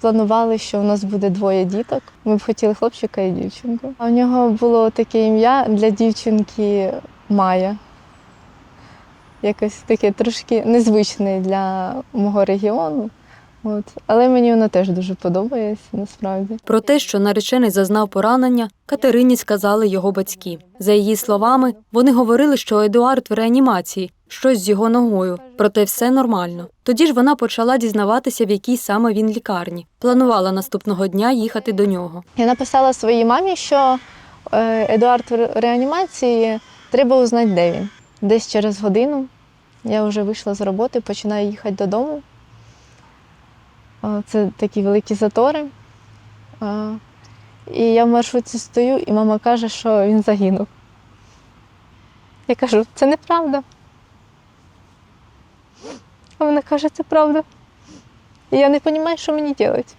Планували, що у нас буде двоє діток. Ми б хотіли хлопчика і дівчинку. А в нього було таке ім'я для дівчинки Майя. Якось таке трошки незвичне для мого регіону. От. Але мені воно теж дуже подобається насправді. Про те, що наречений зазнав поранення, Катерині сказали його батьки. За її словами, вони говорили, що Едуард в реанімації, щось з його ногою, проте все нормально. Тоді ж вона почала дізнаватися, в якій саме він лікарні. Планувала наступного дня їхати до нього. Я написала своїй мамі, що е, Едуард в реанімації, треба узнати, де він. Десь через годину я вже вийшла з роботи, починаю їхати додому. Це такі великі затори. І я в маршрутці стою, і мама каже, що він загинув. Я кажу, це неправда. А вона каже, це правда. І я не розумію, що мені робити.